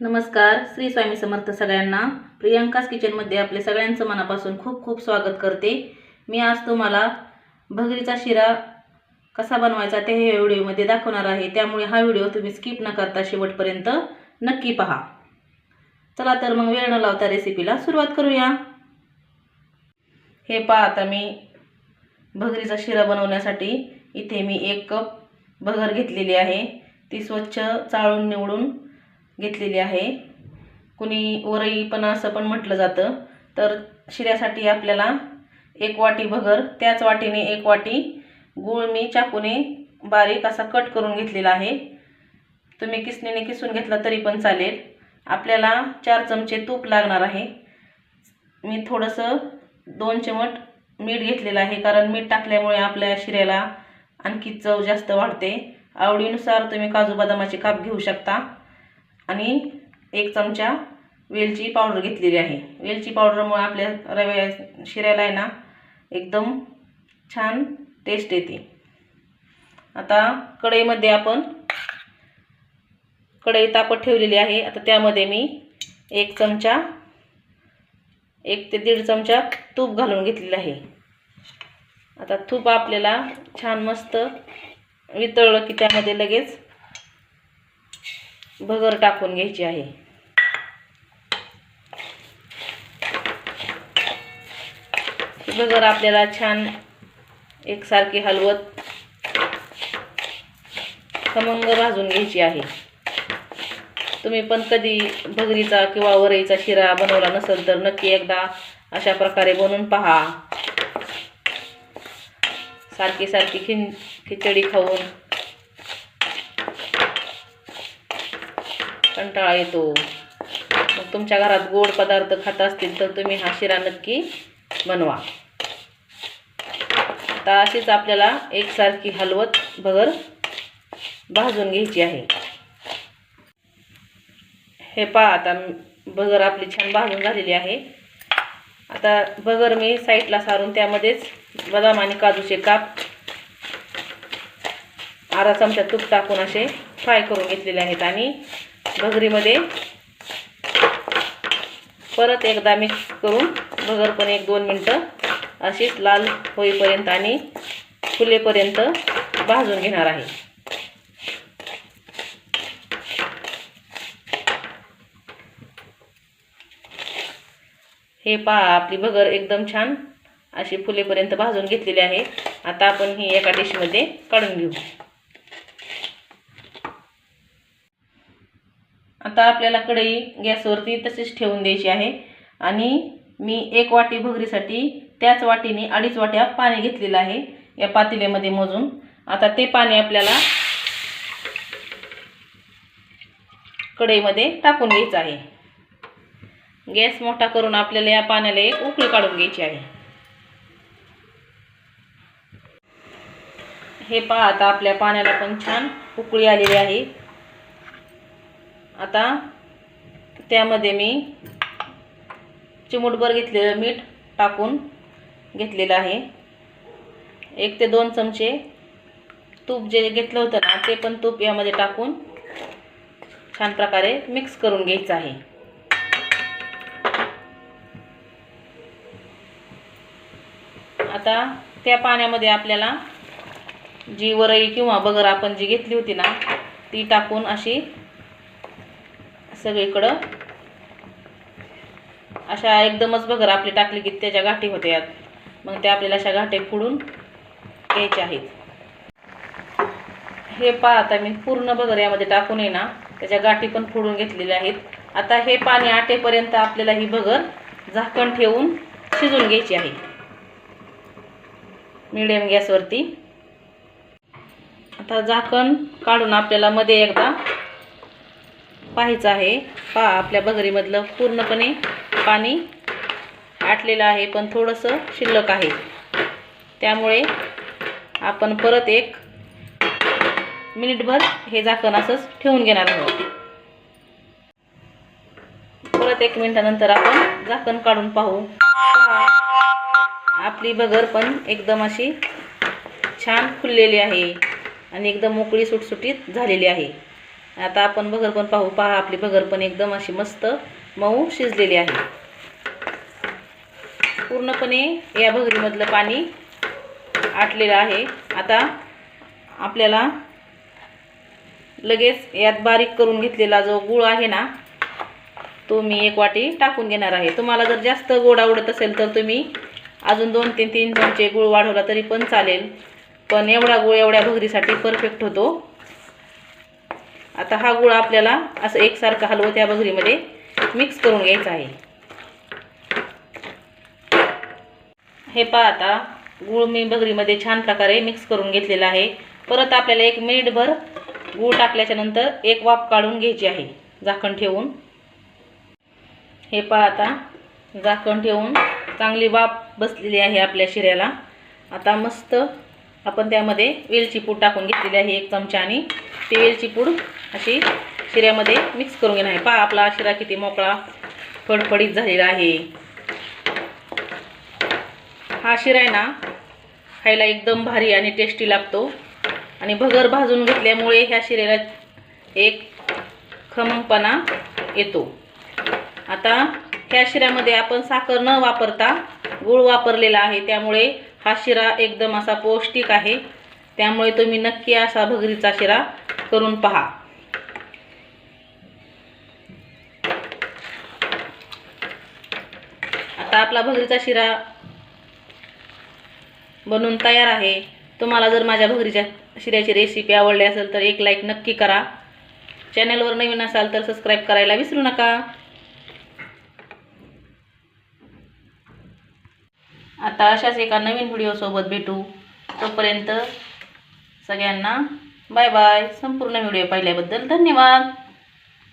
नमस्कार श्री स्वामी समर्थ सगळ्यांना. प्रियांकाच किचनमध्ये आपले सगळ्यांचं मनापासून खूप खूप स्वागत करते. मी आज तुम्हाला भगरीचा शिरा कसा बनवायचा ते ह्या व्हिडिओमध्ये दाखवणार आहे. त्यामुळे हा व्हिडिओ तुम्ही स्किप न करता शेवटपर्यंत नक्की पहा. चला तर मग वेळ न लावता रेसिपीला सुरुवात करूया. हे पहा आता मी भगरीचा शिरा बनवण्यासाठी इथे मी एक कप भगर घेतलेली आहे. ती स्वच्छ चाळून निवडून घेतलेली आहे. कुणी वरई पण असं पण म्हटलं जातं. तर शिऱ्यासाठी आपल्याला एक वाटी भगर त्याच वाटीने एक वाटी गूळ मी चाकूने बारीक असा कट करून घेतलेला आहे. तुम्ही किसणीने किसून घेतला तरी पण चालेल. आपल्याला चार चमचे तूप लागणार आहे. मी थोडंसं दोन चिमट मीठ घेतलेलं आहे कारण मीठ टाकल्यामुळे आपल्या शिऱ्याला आणखी चव जास्त वाढते. आवडीनुसार तुम्ही काजू बदामाचे काप घेऊ शकता. आणि एक चमचा वेलची पावडर घेतलेली आहे. वेलची पावडरमुळे आपल्या रव्या शिऱ्याला आहे ना एकदम छान टेस्ट येते. आता कढईमध्ये आपण कढई तापत ठेवलेली आहे. आता त्यामध्ये मी एक चमचा एक ते दीड चमचा तूप घालून घेतलेलं आहे. आता तूप आपल्याला छान मस्त वितळलं की त्यामध्ये लगेच भगर टाकून घ्यायची आहे. भगर आपल्याला छान एकसारखी हलवत खमंग भाजून घ्यायची आहे. तुम्ही पण कधी भगरीचा किंवा वरईचा शिरा बनवला नसेल तर नक्की एकदा अशा प्रकारे बनवून पहा. सारखी सारखी खिं खिचडी खाऊन कंटाळा येतो. मग तुमच्या घरात गोड पदार्थ खात असतील तर तुम्ही हा शिरा नक्की बनवा. आता अशीच आपल्याला एकसारखी हलवत भगर भाजून घ्यायची आहे. हे पहा आता भगर आपली छान भाजून झालेली आहे. आता भगर मी साईडला सारून त्यामध्येच बदाम आणि काजूचे काप अर्धा चमचा तूप टाकून असे फ्राय करून घेतलेले आहेत आणि भगरीमध्ये. परत एकदा मिक्स करून भगर पण एक दोन मिनटं अशीच लाल होईपर्यंत आणि फुलेपर्यंत भाजून घेणार आहे. हे पहा आपली भगर एकदम छान अशी फुलेपर्यंत भाजून घेतलेली आहे. आता आपण ही एका डिशमध्ये काढून घेऊ. आता आपल्याला कढई गॅसवरती तशीच ठेवून द्यायची आहे. आणि मी एक वाटी भगरीसाठी त्याच वाटीने अडीच वाट्या पाणी घेतलेलं आहे या पातेल्यामध्ये मोजून. आता ते पाणी आपल्याला कढईमध्ये टाकून घ्यायचं आहे. गॅस मोठा करून आपल्याला या पाण्याला एक उकळी काढून घ्यायची आहे. हे पहा आता आपल्या पाण्याला पण छान उकळी आलेली आहे. आता त्यामध्ये मी चिमूटभर घेतलेलं मीठ टाकून घेतलेलं आहे. एक ते दोन चमचे तूप जे घेतलं होतं ना ते पण तूप यामध्ये टाकून छान प्रकारे मिक्स करून घ्यायचं आहे. आता त्या पाण्यामध्ये आपल्याला जी वरई किंवा बगर आपण जी घेतली होती ना ती टाकून अशी सगळीकडं. अशा एकदमच बगर आपली टाकली की त्याच्या गाठी होत्या मग त्या आपल्याला अशा गाठी फोडून घ्यायच्या आहेत. हे पहा आता मी पूर्ण बगर यामध्ये टाकून आहे ना त्याच्या गाठी पण फोडून घेतलेल्या आहेत. आता हे पाणी आटेपर्यंत आपल्याला ही बगर झाकण ठेवून शिजून घ्यायची आहे. मिडियम गॅसवरती. आता झाकण काढून आपल्याला मध्ये एकदा पाहायचं आहे. पहा आपल्या बगरीमधलं पूर्णपणे पाणी आटलेलं आहे पण थोडंसं शिल्लक आहे. त्यामुळे आपण परत एक मिनिटभर हे झाकण असंच ठेवून घेणार आहोत. परत एक मिनिटानंतर आपण झाकण काढून पाहू आपली बगर पण एकदम अशी छान फुललेली आहे आणि एकदम मोकळी सुटसुटीत झालेली आहे. आता आपण भगरपण पाहू. पहा आपली भगरपण एकदम अशी मस्त मऊ शिजलेली आहे. पूर्णपणे या भगरीमधलं पाणी आटलेलं आहे. आता आपल्याला लगेच यात बारीक करून घेतलेला जो गूळ आहे ना तो मी एक वाटी टाकून घेणार आहे. तुम्हाला जर जास्त गोड आवडत असेल तर तुम्ही अजून दोन तीन तीन चमचे गूळ वाढवला तरी पण चालेल. पण एवढा गूळ एवढ्या भगरीसाठी परफेक्ट होतो. आता हा गुळ आपल्याला असं एकसारखं हलवं त्या भगरीमध्ये मिक्स करून घ्यायचा आहे. हे पहा आता गूळ मी भगरीमध्ये छान प्रकारे मिक्स करून घेतलेला आहे. परत आपल्याला एक मिनिटभर गूळ टाकल्याच्या नंतर एक वाफ काढून घ्यायची आहे झाकण ठेवून. हे पहा आता झाकण ठेवून चांगली वाफ बसलेली आहे आपल्या शिऱ्याला. आता मस्त आपण त्यामध्ये वेलची पूड टाकून घेतलेली आहे एक चमचा आणि ती वेलची पूड अशी शिऱ्यामध्ये मिक्स करून घेणार आहे. पहा आपला शिरा किती मोकळा फडफडीत झालेला आहे. हा शिरा आहे ना खायला एकदम भारी आणि टेस्टी लागतो. आणि भगर भाजून घेतल्यामुळे ह्या शिऱ्याला एक खमंगपणा येतो. आता ह्या शिऱ्यामध्ये आपण साखर न वापरता गूळ वापरलेला आहे. त्यामुळे हा शिरा एकदम असा पौष्टिक आहे. त्यामुळे तुम्ही नक्की असा भगरीचा शिरा करून पहा. आता आपला भगरीचा शिरा बनून तयार आहे. तुम्हाला जर माझ्या भगरीच्या शिऱ्याची रेसिपी आवडली असेल तर एक लाईक नक्की करा. चॅनलवर नवीन असाल तर सबस्क्राईब करायला विसरू नका. आता अशाच एका नवीन व्हिडिओसोबत भेटू. तोपर्यंत सगळ्यांना बाय बाय. संपूर्ण व्हिडिओ पाहिल्याबद्दल धन्यवाद.